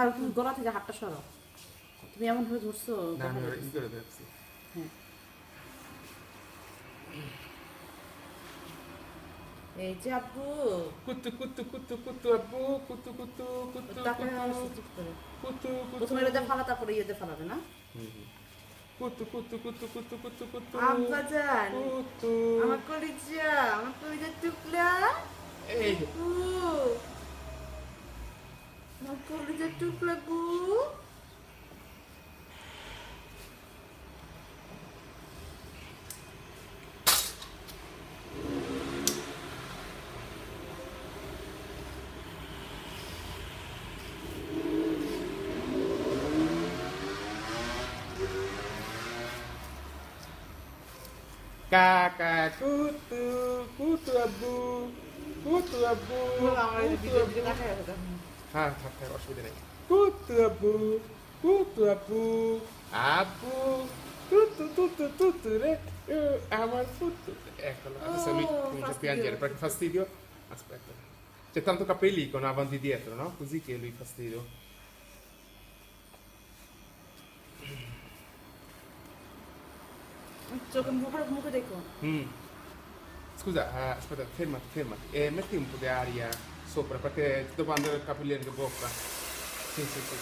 আর তুমি গলা থেকে হাতটা সরাও। তুমি এমন ভাবে ধরছো হ্যাঁ। এই যে আব্বু। কুতু কুতু কুতু কুতু আব্বু কুতু কুতু কুতু টাকা কুতু করে। কুতু কুতু। প্রথমে এটাতে ফালা তারপরে ইয়েতে ফালাবে না। কুতু কুতু কুতু কুতু কুতু কুতু। আব্বা জান কুতু। আমার কলিজা আমার কলিজা tuh lagu kakak kutu kutu abu আব্বু কুতু আব্বু আমার এই কুতু ভিডিও আব্বু। দিকে তাকায় আছে হ্যাঁ থাক থাক অসুবিধা নেই কুতু আব্বু কুতু আব্বু abu tutu tutu tutu re eh, আমার tutto eccolo adesso lui Oh, comincia a fastidio. piangere perché fastidio aspetta c'è tanto capelli con avanti e dietro no così che lui fastidio চোখে মুখে মুখে দেখো Mm. Scusa, eh, aspetta, fermati, fermati. E metti un po' di aria sopra perché devo andare il capello in bocca. Sì, sì. sì.